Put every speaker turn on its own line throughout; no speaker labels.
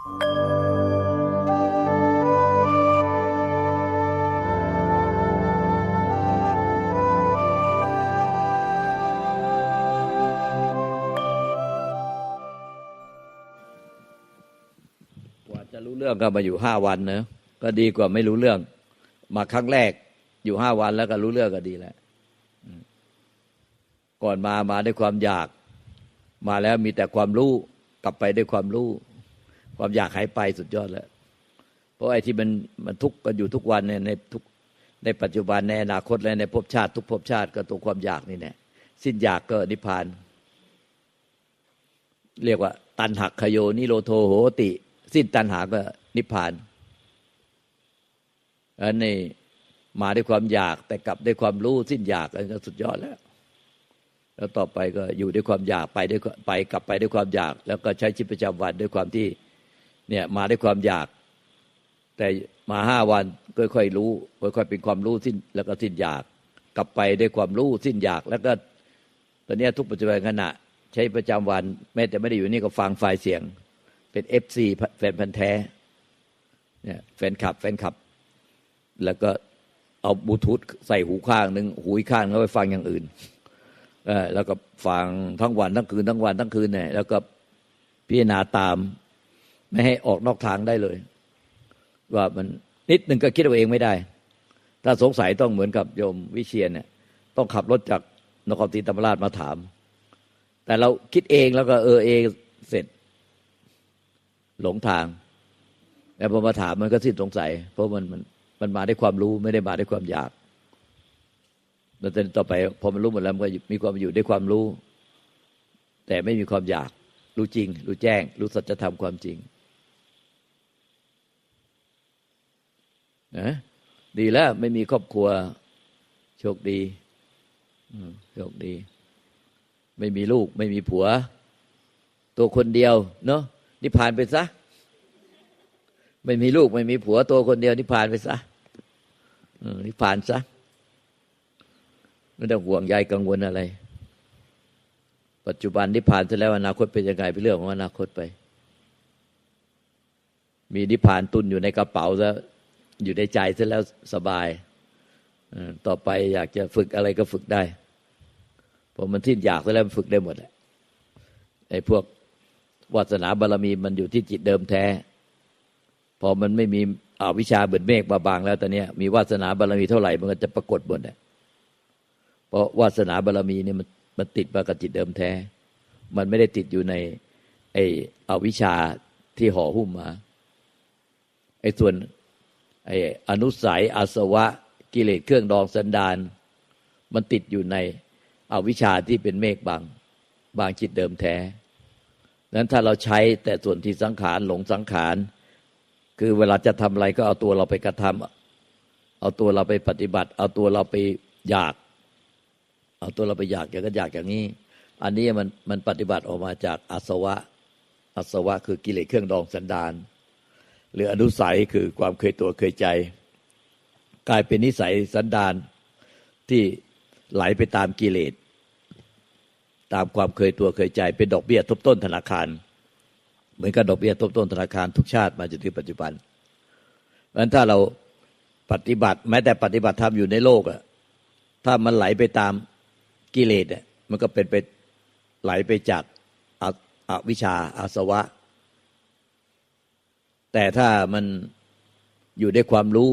กว่าจะรู้เรื่องก็มาอยู่ห้าวันเนอะก็ดีกว่าไม่รู้เรื่อง มาครั้งแรกอยู่ห้าวันแล้วก็รู้เรื่องก็ดีแล้วก่อนมามาด้วยความอยาก มาแล้วมีแต่ความรู้ กลับไปด้วยความรู้ ความอยากหายไปสุดยอดแล้ว เพราะไอ้ที่มันมันทุกข์กันอยู่ทุกวันเนี่ยในทุกในปัจจุบันในอนาคตและในภพชาติทุกภพชาติก็ตัวความอยากนี่แน่สิ้นอยากก็นิพพาน เรียกว่า ตันหักขโยนิโรโทโหติ สิ้นตันหาก็นิพพานอันนี้มาด้วยความอยากแต่กลับด้วยความรู้สิ้นอยากอันก็สุดยอดแล้ว แล้วต่อไปก็อยู่ด้วยความอยากไปด้วยไปกลับไปด้วยความอยาก แล้วก็ใช้ชีวิตประจำวันด้วยความที่ เนี่ยมาด้วยความอยาก แต่มาห้าวันค่อยๆรู้ ค่อยๆเป็นความรู้สิ้นแล้วก็สิ้นอยาก กลับไปด้วยความรู้สิ้นอยาก แล้วก็ตอนนี้ทุกปัจจุบันขณะ ใช้ประจำวันแม้แต่ไม่ได้อยู่นี่ก็ฟังไฟล์เสียง เป็นเอฟซีแฟนพันธ์แท้เนี่ยแฟนคลับ แฟนคลับ แล้วก็เอาบลูทูธใส่หูข้างหนึ่งหูอีกข้างแล้วไปฟังอย่างอื่นเออแล้วก็ฟังทั้งวันทั้งคืนทั้งวันทั้งคืนเนี่ยแล้วก็พิจารณาตาม ไม่ให้ออกนอกทางได้เลย ว่ามันนิดหนึ่งก็คิดเอาเองไม่ได้ ถ้าสงสัยต้องเหมือนกับโยมวิเชียนเนี่ย ต้องขับรถจากนครศรีธรรมราชมาถาม แต่เราคิดเองแล้วก็เออเองเสร็จ หลงทางแต่พอมาถามมันก็สิ้นสงสัย เพราะมันมันมันมาได้ความรู้ไม่ได้มาได้ความอยากแล้วต่อไปพอมันรู้หมดแล้วมันก็มีความอยู่ได้ความรู้ แต่ไม่มีความอยาก รู้จริง รู้แจ้ง รู้สัจธรรมความจริง นะดีแล้ว ไม่มีครอบครัว โชคดีโชคดี ไม่มีลูก ไม่มีผัว ตัวคนเดียว เนาะนิพพานไปซะ ไม่มีลูก ไม่มีผัว ตัวคนเดียวนิพพานไปซะนิพพานซะไม่ต้องห่วงใยกังวลอะไร ปัจจุบันนิพพานเสร็จแล้วอนาคตเป็นยังไงเป็นเรื่องของอนาคตไป มีนิพพานตุนอยู่ในกระเป๋าแล้ว อยู่ในใจเสร็จแล้วสบาย ต่อไปอยากจะฝึกอะไรก็ฝึกได้พอมันทิ้นอยากเสร็จแล้วฝึกได้หมดแหละไอ้พวกวาสนาบารรมีมันอยู่ที่จิตเดิมแท้ พอมันไม่มีอวิชาเบิดเมฆบาบางแล้วตอนนี้มีวาสนาบารรมีเท่าไหร่มันก็จะปรากฏหมดแหละเพราะวาสนาบารรมีเนี่ยมันมันติดมากับจิตเดิมแท้ มันไม่ได้ติดอยู่ใน ไอ้อวิชาที่ห่อหุ้มมาไอ้ส่วน ไอ้อนุสัยอาสวะกิเลสเครื่องดองสันดานมันติดอยู่ในอวิชชาที่เป็นเมฆบางบางจิตเดิมแท้นั้นถ้าเราใช้แต่ส่วนที่สังขารหลงสังขาร คือเวลาจะทำอะไรก็เอาตัวเราไปกระทำเอาตัวเราไปปฏิบัติ เอาตัวเราไปอยาก เอาตัวเราไปอยากอย่างก็อยากอย่างนี้ อันนี้มันมันปฏิบัติออกมาจากอาสวะอาสวะคือกิเลสเครื่องดองสันดาน หรืออนุสัยคือความเคยตัวเคยใจ กลายเป็นนิสัยสันดานที่ไหลไปตามกิเลส ตามความเคยตัวเคยใจ เป็นดอกเบี้ยทบต้นธนาคาร เหมือนกับดอกเบี้ยทบต้นธนาคารทุกชาติมาจนถึงปัจจุบันเพราะฉะนั้นถ้าเราปฏิบัติ แม้แต่ปฏิบัติธรรมอยู่ในโลกอะถ้ามันไหลไปตามกิเลสเนี่ยมันก็เป็นไปไหลไปจากอวิชชาอาสวะ แต่ถ้ามันอยู่ด้วยความรู้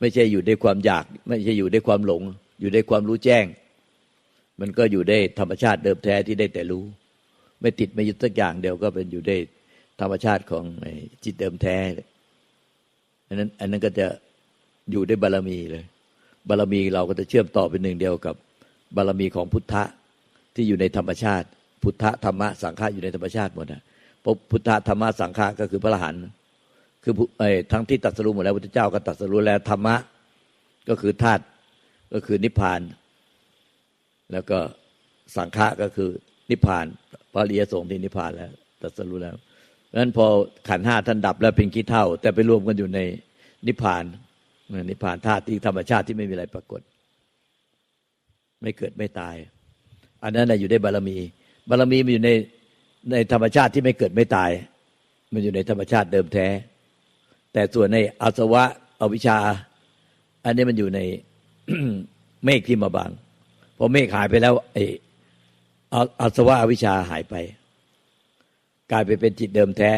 ไม่ใช่อยู่ด้วยความอยาก ไม่ใช่อยู่ด้วยความหลง อยู่ด้วยความรู้แจ้ง มันก็อยู่ได้ธรรมชาติเดิมแท้ที่ได้แต่รู้ ไม่ติดไม่ยึดสักอย่างเดียวก็เป็นอยู่ได้ธรรมชาติของจิตเดิมแท้อันนั้นอันนั้นก็จะอยู่ได้บารรมีเลย บารรมีเราก็จะเชื่อมต่อเป็นหนึ่งเดียวกับ บารรมีของพุทธะที่อยู่ในธรรมชาติ พุทธธรรมะสังฆะอยู่ในธรรมชาติหมดนะเพราะพุทธะธรรมะสังฆะก็คือพระอรหันต์ คือไอ้ทั้งที่ตัดสรุปหมดแล้วพุทธเจ้าก็ตัดสรุปแล้วธรรมะ ก็คือธาตุก็คือนิพพาน แล้วก็สังฆะก็คือนิพพานพระริยสงฆ์ที่นิพพานแล้วตัดสรุปแล้วนั้นพอขันห้าท่านดับแล้วเป็นขี้เท่า แต่ไปรวมกันอยู่ในนิพพานนิพพานธาตุที่ธรรมชาติที่ไม่มีอะไรปรากฏ ไม่เกิดไม่ตาย อันนั้นอยู่ได้บารมี บารมีมันอยู่ในในธรรมชาติที่ไม่เกิดไม่ตาย มันอยู่ในธรรมชาติเดิมแท้ แต่ส่วนในอาสวะอวิชชา อันนี้มันอยู่ในเมฆที่มาบังพอเมฆหายไปแล้วไออาสวะอวิชชาหายไป กลายไปเป็นจิตเดิมแท้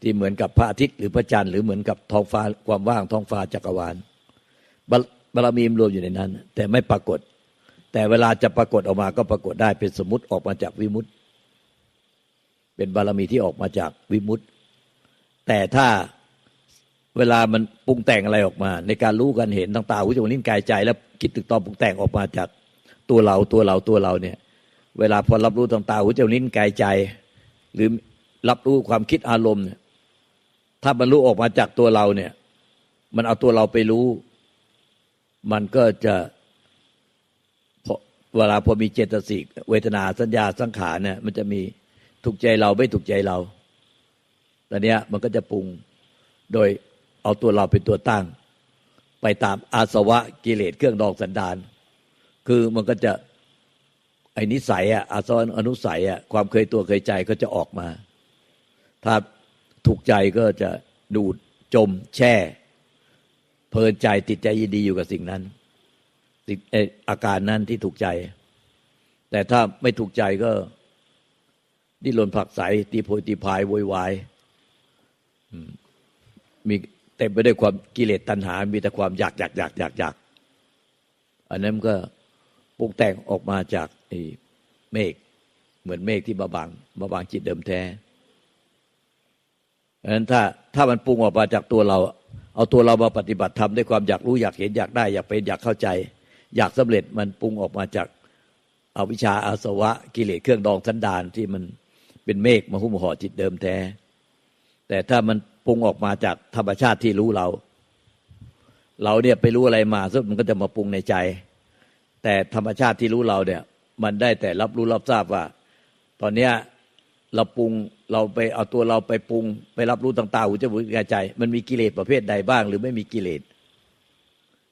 ที่เหมือนกับพระอาทิตย์หรือพระจันทร์หรือเหมือนกับท้องฟ้าความว่างท้องฟ้าจักรวาลบารบารมีมรวมอยู่ในนั้น แต่ไม่ปรากฏ แต่เวลาจะปรากฏออกมาก็ปรากฏได้เป็นสมมติออกมาจากวิมุตติ เป็นบารมีที่ออกมาจากวิมุตติ แต่ถ้าเวลามันปรุงแต่งอะไรออกมา ในการรู้กันเห็นต่างๆหูจมูกลิ้นกายใจ แล้วคิดตึกตองปรุงแต่งออกมาจากตัวเราตัวเราตัวเราเนี่ย เวลาพอรับรู้ต่างๆหูจมูกลิ้นกายใจ หรือรับรู้ความคิดอารมณ์เนี่ยถ้ามันรู้ออกมาจากตัวเราเนี่ย มันเอาตัวเราไปรู้ มันก็จะเวลาพอมีเจตสิกเวทนาสัญญาสังขารเนี่ย มันจะมีถูกใจเราไม่ถูกใจเรา ตอนเนี้ยมันก็จะปรุงโดยเอาตัวเราเป็นตัวตั้ง ไปตามอาสวะกิเลสเครื่องดองสันดาน คือมันก็จะไอ้นิสัยอะอาสวะอนุสัยอะความเคยตัวเคยใจก็จะออกมา ถ้าถูกใจก็จะดูดจมแช่ เพลินใจติดใจยินดีอยู่กับสิ่งนั้นสิ่งเอ่อาการนั้นที่ถูกใจ แต่ถ้าไม่ถูกใจก็ดิ้นรนผักไสตีโพยตีพายโวยวาย มีเต็มไปด้วยความกิเลสตัณหา มีแต่ความอยากอยากอยากอยากอยากอันนั้นมันก็ปรุงแต่งออกมาจากเมฆเหมือนเมฆที่มาบังมาบังจิตเดิมแท้เพราะนั้นถ้าถ้ามันปรุงออกมาจากตัวเรา เอาตัวเรามาปฏิบัติทำด้วยความอยากรู้อยากเห็นอยากได้ อยากเป็นอยากเข้าใจ อยากสำเร็จมันปรุงออกมาจากอาวิชชาอาสวะ กิเลสเครื่องดองสันดานที่มันเป็นเมฆมาหุ้มห่อจิตเดิมแท้ แต่ถ้ามันปรุงออกมาจากธรรมชาติที่รู้เรา เราเนี่ยไปรู้อะไรมาซึ่งมันก็จะมาปรุงในใจ แต่ธรรมชาติที่รู้เราเนี่ย มันได้แต่รับรู้รับทราบว่า ตอนเนี้ยเราปรุงเราไปเอาตัวเราไปปรุง ไปรับรู้ต่างๆหูจมูกกายใจ มันมีกิเลสประเภทใดบ้าง หรือไม่มีกิเลส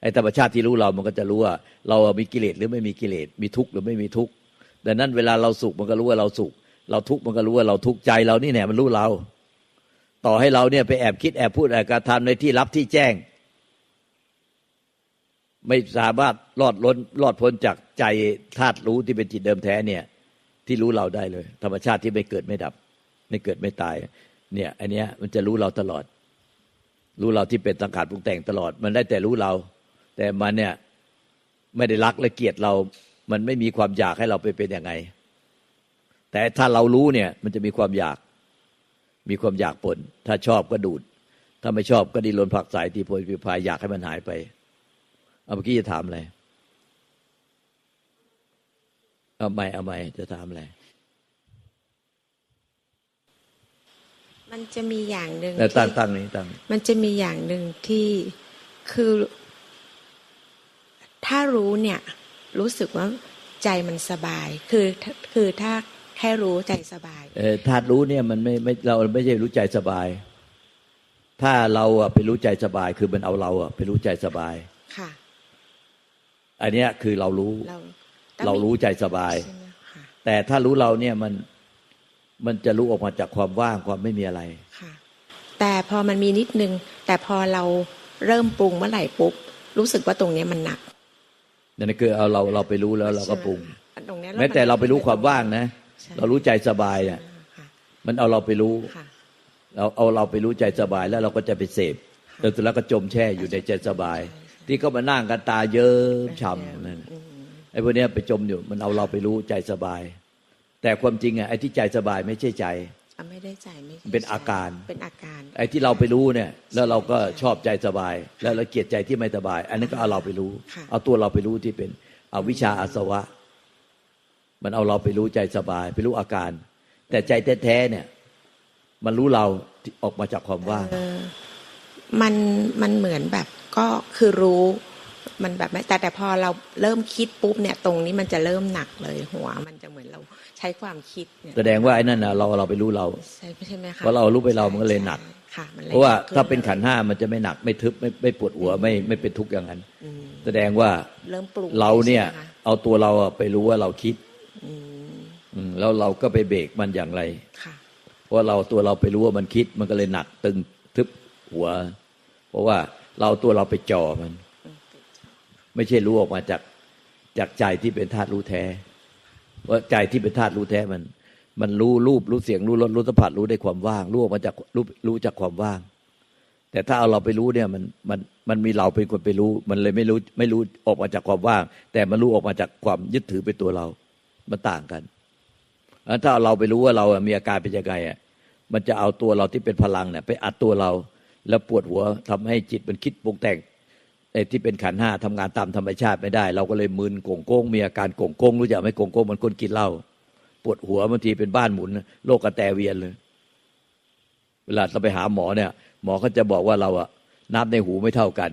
ไอ้ธรรมชาติที่รู้เรามันก็จะรู้ว่า เรามีกิเลสหรือไม่มีกิเลสมีทุกข์หรือไม่มีทุกข์ดังนั้นเวลาเราสุขมันก็รู้ว่าเราสุข เราทุกข์มันก็รู้ว่าเราทุกข์ใจเรานี่แน่มันรู้เรา ต่อให้เราเนี่ยไปแอบคิดแอบพูดแอบกระทำในที่รับที่แจ้ง ไม่สามารถรอดล้นรอดพ้นจากใจธาตุรู้ที่เป็นจิตเดิมแท้เนี่ย ที่รู้เราได้เลย ธรรมชาติที่ไม่เกิดไม่ดับ ไม่เกิดไม่ตาย เนี่ยอันเนี้ยมันจะรู้เราตลอด รู้เราที่เป็นสังขารปรุงแต่งตลอด มันได้แต่รู้เรา แต่มันเนี่ยไม่ได้รักและเกลียดเรา มันไม่มีความอยากให้เราไปเป็นยังไง แต่ถ้าเรารู้เนี่ย มันจะมีความอยาก มีความอยากปนถ้าชอบก็ดูด ถ้าไม่ชอบก็ดิ้นรนผลักสายตีโพยพิพายอยากให้มันหายไป เอาเมื่อกี้จะถามอะไรเอาไม่เอาไม่จะถามอะไร
มันจะมีอย่างหนึ่ง
แล้วตั้ง
ที่
ตั้งนี้ตั้ง
มันจะมีอย่างหนึ่งที่คือ ถ้ารู้เนี่ย รู้สึกว่าใจมันสบาย คือคือถ้า แค่รู้ใจสบาย
เออธาตุรู้เนี่ยมันไม่ไม่เราไม่ใช่รู้ใจสบาย ถ้าเราอะไปรู้ใจสบาย คือมันเอาเราอะไปรู้ใจสบาย
ค่ะ
อันเนี้ยคือเรารู้
เรา
เรารู้ใจสบาย
ใช่ไหมค่ะ
แต่ถ้ารู้เราเนี่ยมันมันจะรู้ออกมาจากความว่างความไม่มีอะไร
ค่ะ แต่พอมันมีนิดนึง แต่พอเราเริ่มปรุงเมื่อไหร่ปุ๊บรู้สึกว่าตรงเนี้ยมันหนัก
นั่นคือเอาเราเราไปรู้แล้วเราก็ปรุง
ใช่ไหมตรงเนี้ย
แม้แต่เราไปรู้ความว่างนะ
ใช่
เรารู้ใจสบายเนี่ย
ค่ะ
มันเอาเราไปรู้
ค่ะ
เราเอาเราไปรู้ใจสบายแล้วเราก็จะไปเสพจนสุดแล้วก็จมแช่อยู่ในใจสบาย ที่เขามานั่งกันตาเยิ้มฉ่ำนั่นน่ะ
อืม
ไอ้พวกเนี้ยไปจมอยู่ มันเอาเราไปรู้ใจสบาย แต่ความจริงอะไอ้ที่ใจสบายไม่ใช่ใจ
อะไม่ได้ใจไม่ใช่
เป็นอาการ
เป็นอาการ
ไอ้ที่เราไปรู้เนี่ย แล้วเราก็ชอบใจสบาย แล้วเราเกลียดใจที่ไม่สบาย อันนั้นก็เอาเราไปรู้
ค่ะ
เอาตัวเราไปรู้ที่เป็นอวิชชาอาสวะ มันเอาเราไปรู้ใจสบาย ไปรู้อาการ แต่ใจแท้ๆเนี่ย มันรู้เราที่ออกมาจากความว่าง
เออมันมันเหมือนแบบก็คือรู้มันแบบไม่แต่แต่พอเราเริ่มคิดปุ๊บเนี่ย ตรงนี้มันจะเริ่มหนักเลยหัว มันจะเหมือนเราใช้ความคิดเนี่ย
แสดงว่าไอ้นั่นนะเราเราไปรู้เรา
ใช่ใช่ไหมคะ
เพราะเรารู้ไปเรามันก็เลยหนัก
ใช่ค่ะมันลย
เพราะว่า
หกขึ้
ถ้าเป็นขันธ์ห้ามันจะไม่หนักไม่ทึบไม่ไม่ปวดหัวไม่ไม่เป็นทุกข์อย่างนั้น
อืม
แสดงว่า
เริ่มปรุง
เราเนี่ย
ใช่ไหมคะ
เอาตัวเราอะไปรู้ว่าเราคิด
อืม
อืม แล้วเราก็ไปเบรกมันอย่างไร
ค่ะ
เพราะเราตัวเราไปรู้ว่ามันคิดมันก็เลยหนักตึงทึบหัว เพราะว่าเราตัวเราไปจ่อมัน ไม่ใช่รู้ออกมาจากจากใจที่เป็นธาตุรู้แท้ ว่าใจที่เป็นธาตุรู้แท้มัน มันรู้รูปรู้เสียงรู้รสรู้สัมผัสรู้ได้ความว่าง รู้ออกมาจากรู้รู้จากความว่าง แต่ถ้าเอาเราไปรู้เนี่ยมันมันมันมีเราเป็นคนไปรู้ มันเลยไม่รู้ไม่รู้ออกมาจากความว่าง แต่มันรู้ออกมาจากความยึดถือเป็นตัวเรา มันต่างกันถ้าเราไปรู้ว่าเรามีอาการเป็นยังไงอะมันจะเอาตัวเราที่เป็นพลังเนี่ยไปอัดตัวเรา แล้วปวดหัวทำให้จิตมันคิดปรุงแต่งไอ้ที่เป็นขันห้าทำงานตามธรรมชาติไม่ได้ เราก็เลยมึนโก่งโก้งมีอาการโก่งโก้งรู้จักไหมโก่งโก้งมันคนกินเหล้าปวดหัวบางทีเป็นบ้านหมุน โรคกระแตเวียนเลย เวลาเราไปหาหมอเนี่ย หมอเขาจะบอกว่าเราอะน้ำในหูไม่เท่ากัน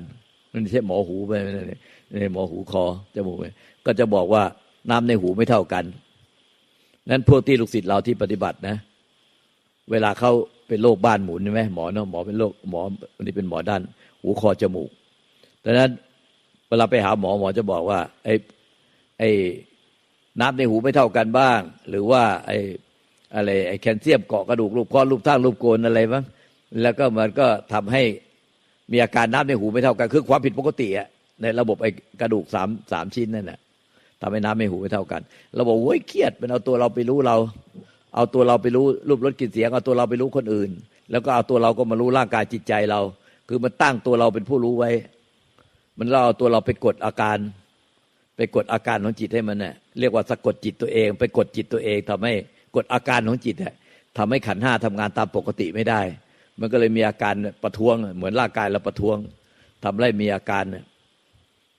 นั่นใช่หมอหูไปนั่นนี่หมอหูคอจมูกไปก็จะบอกว่า น้ำในหูไม่เท่ากันนั้นพวกที่ลูกศิษย์เราที่ปฏิบัตินะ เวลาเขาเป็นโรคบ้านหมุนใช่ไหมหมอเนาะหมอเป็นโรคหมออันนี้เป็นหมอด้าน หูคอจมูกดังนั้นเวลาไปหาหมอหมอจะบอกว่า ไอ้ไอ้น้ำในหูไม่เท่ากันบ้าง หรือว่าไอ้อะไรไอ้แคลเซียมเกาะกระดูกรูปข้อรูปท่างรูปโกนอะไรบ้างแล้วก็มันก็ทำให้มีอาการน้ำในหูไม่เท่ากัน คือความผิดปกติอะในระบบไอ้กระดูกสามสามชิ้นนั่นแหละ ทำให้น้ำในหูไม่เท่ากัน เราบอกโอ้ยเครียดมันเอาตัวเราไปรู้เรา เอาตัวเราไปรู้รูปรสกลิ่นเสียงเอาตัวเราไปรู้คนอื่น แล้วก็เอาตัวเราก็มารู้ร่างกายจิตใจเรา คือมันตั้งตัวเราเป็นผู้รู้ไว้ มันเราเอาตัวเราไปกดอาการ ไปกดอาการของจิตให้มันเนี่ยเรียกว่าสะกดจิตตัวเอง ไปกดจิตตัวเองทำให้กดอาการของจิตเนี่ยทำให้ขันห้าทำงานตามปกติไม่ได้ มันก็เลยมีอาการประท้วง เหมือนร่างกายเราประท้วงทำให้มีอาการ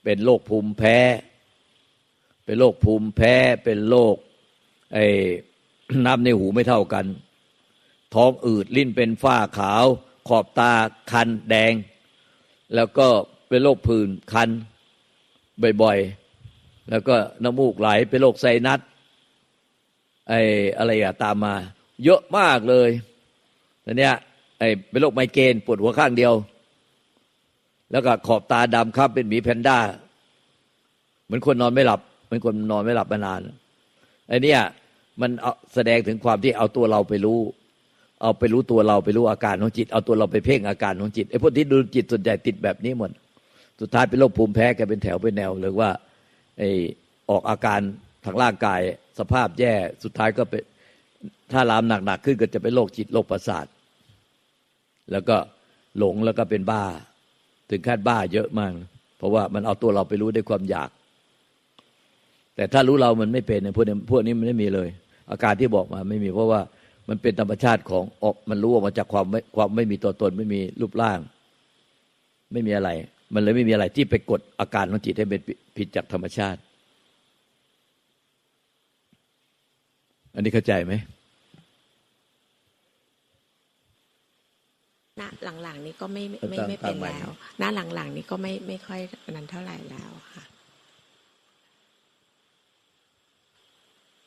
เป็นโรคภูมิแพ้ เป็นโรคภูมิแพ้เป็นโรคไอ้น้ำในหูไม่เท่ากัน ท้องอืดลิ้นเป็นฝ้าขาว ขอบตาคันแดง แล้วก็เป็นโรคผื่นคันบ่อยๆ แล้วก็น้ำมูกไหลเป็นโรคไซนัสไอ้อะไรอะตามมา เยอะมากเลยแต่เนี้ยไอ้เป็นโรคไมเกรนปวดหัวข้างเดียว แล้วก็ขอบตาดำครับเป็นหมีแพนด้า เหมือนคนนอนไม่หลับ เหมือนคนนอนไม่หลับมานานไอ้นี่มันแสดงถึงความที่เอาตัวเราไปรู้ เอาไปรู้ตัวเราไปรู้อาการของจิต เอาตัวเราไปเพ่งอาการของจิตไอ้พวกที่ดูจิตส่วนใหญ่ติดแบบนี้หมดสุดท้ายเป็นโรคภูมิแพ้แกเป็นแถวเป็นแนวหรือว่าไอ้ออกอาการทางร่างกายสภาพแย่สุดท้ายก็เป็นถ้าลามหนักๆขึ้นก็จะเป็นโรคจิตโรคประสาท แล้วก็หลงแล้วก็เป็นบ้า ถึงขั้นบ้าเยอะมาก เพราะว่ามันเอาตัวเราไปรู้ด้วยความอยาก แต่ถ้ารู้เรามันไม่เป็นพวกนี้พวกนี้มันไม่มีเลย อาการที่บอกมาไม่มีเพราะว่ามันเป็นธรรมชาติของออกมันรู้ออกมาจากความไม่ความไม่มีตัวตนไม่มีรูปร่าง ไม่มีอะไร มันเลยไม่มีอะไรที่ไปกดอาการของจิตให้เป็นผิดจากธรรมชาติ อันนี้เข้าใจไหม
ณหลังๆนี้ก็ไม่ไม่ไม่ไม่เป็นแล้วณหลังๆนี้ก็ไม่ไม่ค่อยนั้นเท่าไหร่แล้วค่ะ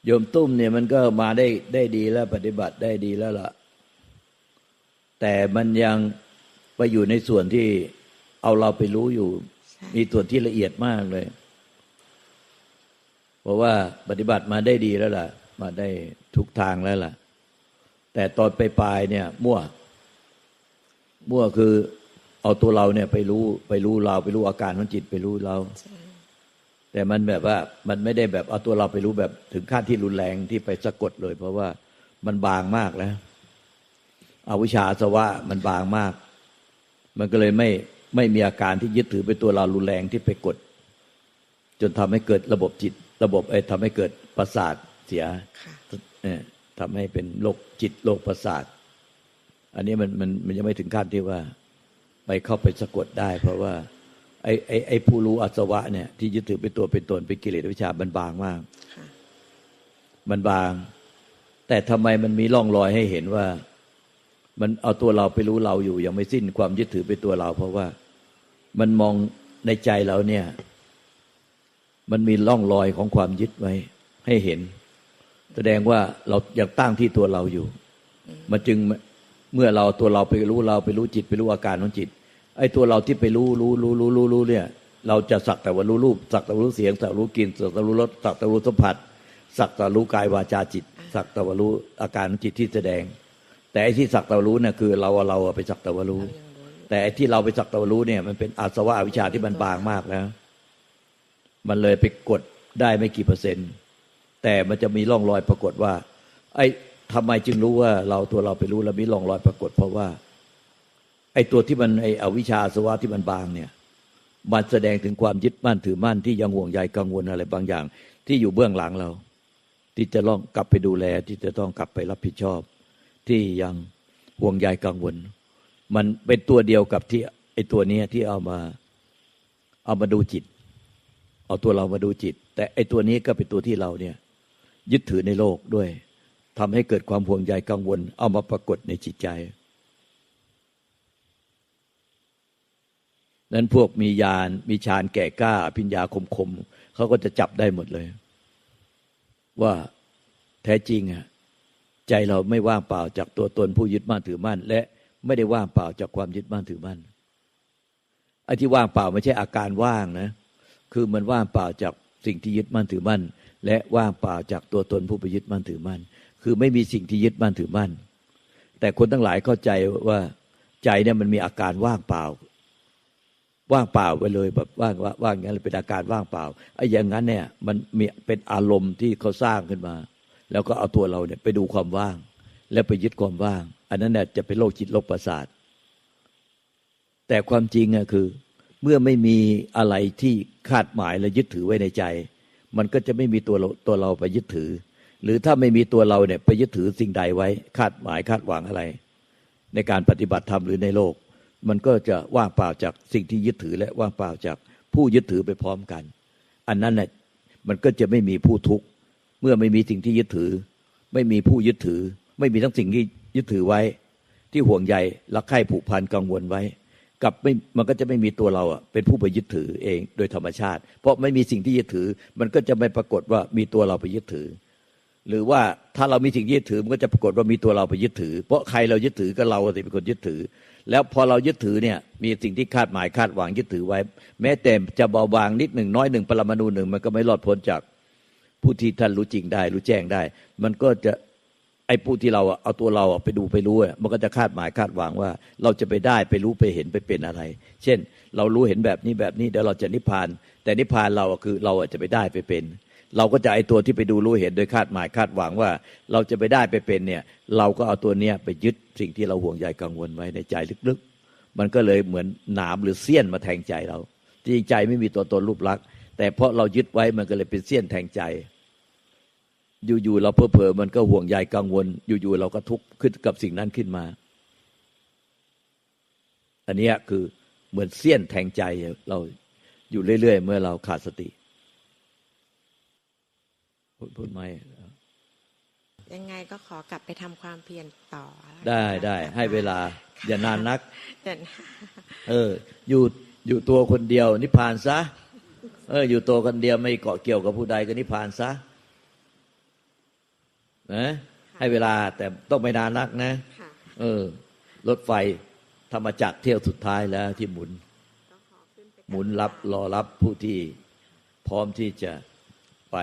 โยมตุ้มเนี่ยมันก็มาได้ได้ดีแล้วปฏิบัติได้ดีแล้วล่ะ แต่มันยังไปอยู่ในส่วนที่เอาเราไปรู้อยู่
ใช่
มีส่วนที่ละเอียดมากเลย เพราะว่าปฏิบัติมาได้ดีแล้วล่ะ มาได้ทุกทางแล้วล่ะ แต่ตอนไปปลายๆเนี่ย มั่ว มั่วคือเอาตัวเราเนี่ยไปรู้ไปรู้เราไปรู้อาการของจิตไปรู้เรา
ใช่
แต่มันแบบว่ามันไม่ได้แบบเอาตัวเราไปรู้แบบถึงขั้นที่รุนแรงที่ไปสะกดเลย เพราะว่ามันบางมากแล้วอาวิชชาอาสวะมันบางมาก มันก็เลยไม่ไม่มีอาการที่ยึดถือเป็นตัวเรารุนแรงที่ไปกด จนทำให้เกิดระบบจิต ระบบไอ้ทำให้เกิดประสาทเสีย
ค่ะ
เอ่อทำให้เป็นโรคจิตโรคประสาท อันนี้มันมันมันยังไม่ถึงขั้นที่ว่า ไปเข้าไปสะกดได้ เพราะว่า ไอ้ไอ้ไอ้ผู้รู้อาสวะเนี่ยที่ยึดถือเป็นตัวเป็นตนเป็นกิเลสวิชามันบางมาก
ค่ะ
มันบาง แต่ทำไมมันมีร่องรอยให้เห็นว่า มันเอาตัวเราไปรู้เราอยู่ ยังไม่สิ้นความยึดถือเป็นตัวเรา เพราะว่ามันมองในใจเราเนี่ย มันมีร่องรอยของความยึดไว้ ให้เห็น แสดงว่าเรายังตั้งที่ตัวเราอยู่ มันจึงเมื่อเราตัวเราไปรู้เราไปรู้จิตไปรู้อาการของจิต ไอ้ตัวเราที่ไปรู้รู้รู้รู้รู้รู้เนี่ย เราจะสักแต่ว่ารู้รูปสักแต่ว่ารู้เสียง สักแต่รู้กลิ่นสักแต่รู้รสสักแต่รู้สัมผัส สักแต่รู้กายวาจาจิต สักแต่ว่ารู้อาการจิตที่แสดง แต่ไอ้ที่สักแตะรู้เนี่ยคือเราเราอะไปสักแตะวารู้ แต่ไอ้ที่เราไปสักแตะวารู้เนี่ย มันเป็นอาสวะอวิชชาที่มันบางมากแล้ว มันเลยไปกดได้ไม่กี่เปอร์เซ็นต์ แต่มันจะมีร่องรอยปรากฏว่า ไอ้ทำไมจึงรู้ว่าเราตัวเราไปรู้แล้วมีร่องรอยปรากฏ เพราะว่า ไอ้ตัวที่มันไอ้อวิชชาสวะที่มันบางเนี่ยมันแสดงถึงความยึดมั่นถือมั่นที่ยังห่วงใยกังวลอะไรบางอย่าง ที่อยู่เบื้องหลังเรา ที่จะต้องกลับไปดูแลที่จะต้องกลับไปรับผิดชอบ ที่ยังห่วงใยกังวล มันเป็นตัวเดียวกับที่ไอ้ตัวเนี้ยที่เอามาเอามาดูจิต เอาตัวเรามาดูจิต แต่ไอ้ตัวนี้ก็เป็นตัวที่เราเนี่ยยึดถือในโลกด้วยทำให้เกิดความห่วงใยกังวล เอามาปรากฏในจิตใจ นั้นพวกมียานมีฌานแก่กล้าอภิญญาคมคมเขาก็จะจับได้หมดเลย ว่าแท้จริงอะใจเราไม่ว่างเปล่าจากตัวตนผู้ยึดมั่นถือมั่น และไม่ได้ว่างเปล่าจากความยึดมั่นถือมั่นไอ้ที่ว่างเปล่าไม่ใช่อาการว่างนะ คือมันว่างเปล่าจากสิ่งที่ยึดมั่นถือมั่น และว่างเปล่าจากตัวตนผู้ไปยึดมั่นถือมั่น คือไม่มีสิ่งที่ยึดมั่นถือมั่น แต่คนทั้งหลายเข้าใจว่าใจเนี่ยมันมีอาการว่างเปล่า ว่างเปล่าไปเลยแบบว่างว่างว่างอย่างนั้นเลยเป็นอาการว่างเปล่าไอ้อย่างนั้นเนี่ยมันมีเป็นอารมณ์ที่เขาสร้างขึ้นมา แล้วก็เอาตัวเราเนี่ยไปดูความว่าง แล้วไปยึดความว่าง อันนั้นเนี่ยจะเป็นโรคจิตโรคประสาท แต่ความจริงอะคือ เมื่อไม่มีอะไรที่คาดหมายและยึดถือไว้ในใจ มันก็จะไม่มีตัวเราตัวเราไปยึดถือ หรือถ้าไม่มีตัวเราเนี่ยไปยึดถือสิ่งใดไว้ คาดหมายคาดหวังอะไร ในการปฏิบัติธรรมหรือในโลก มันก็จะว่างเปล่าจากสิ่งที่ยึดถือและว่างเปล่าจากผู้ยึดถือไปพร้อมกัน อันนั้นน่ะมันก็จะไม่มีผู้ทุกข์เมื่อไม่มีสิ่งที่ยึดถือ ไม่มีผู้ยึดถือ ไม่มีทั้งสิ่งที่ยึดถือไว้ ที่ห่วงใยรักใคร่ผูกพันกังวลไว้ กับไม่มันก็จะไม่มีตัวเราอะเป็นผู้ไปยึดถือเองโดยธรรมชาติ เพราะไม่มีสิ่งที่ยึดถือ มันก็จะไม่ปรากฏว่ามีตัวเราไปยึดถือ หรือว่าถ้าเรามีสิ่งยึดถือมันก็จะปรากฏว่ามีตัวเราไปยึดถือ เพราะใครเรายึดถือก็เราสิเป็นคนยึดถือ แล้วพอเรายึดถือเนี่ยมีสิ่งที่คาดหมายคาดหวังยึดถือไว้ แม้แต่จะเบาบางนิดหนึ่งน้อยหนึ่งปรมาณูหนึ่งมันก็ไม่รอดพ้นจากผู้ที่ท่านรู้จริงได้ รู้แจ้งได้ มันก็จะไอ้ผู้ที่เราเอาตัวเราไปดูไปรู้มันก็จะคาดหมายคาดหวังว่า เราจะไปได้ไปรู้ไปเห็นไปเป็นอะไร เช่น เรารู้เห็นแบบนี้แบบนี้เดี๋ยวเราจะนิพพาน แต่นิพพานเราคือเราจะไปได้ไปเป็น เราก็จะไอตัวที่ไปดูรู้เห็นโดยคาดหมายคาดหวังว่า เราจะไปได้ไปเป็นเนี่ย เราก็เอาตัวเนี้ยไปยึดสิ่งที่เราห่วงใยกังวลไว้ในใจลึกๆ มันก็เลยเหมือนหนามหรือเสี้ยนมาแทงใจเรา จริงใจไม่มีตัวตนรูปลักษณ์แต่เพราะเรายึดไว้มันก็เลยเป็นเสี้ยนแทงใจ อยู่ๆเราเพ้อเพอมันก็ห่วงใยกังวล อยู่ๆเราก็ทุกข์ขึ้นกับสิ่งนั้นขึ้นมา อันนี้คือเหมือนเสี้ยนแทงใจเราอยู่เรื่อยๆ เมื่อเราขาดสติ พูดพูดไหม
ยังไงก็ขอกลับไปทำความเพียรต่อแล้วกัน
ได้
ค่ะ
ได้ ให้เวลา อย่านานนัก
เดี๋ยวนะ
เออ อยู่อยู่ตัวคนเดียว นิพพานซะ เออ อยู่ตัวคนเดียวไม่เกาะเกี่ยวกับผู้ใดก็นิพพานซะนะให้เวลาแต่ต้องไม่นานนักนะ
ค่ะ
เออ รถไฟธรรมจักรเที่ยวสุดท้ายแล้วที่หมุน
ก็ขอขึ้นไป
หมุนรับรอรับผู้ที่พร้อมที่จะไป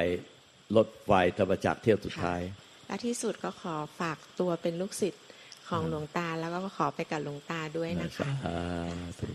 รถไฟธรรมจักรเที่ยวสุดท้าย
และที่สุดก็ขอฝากตัวเป็นลูกศิษย์ของหลวงตาแล้วก็ขอไปกับหลวงตาด้วยนะคะ
สาธุ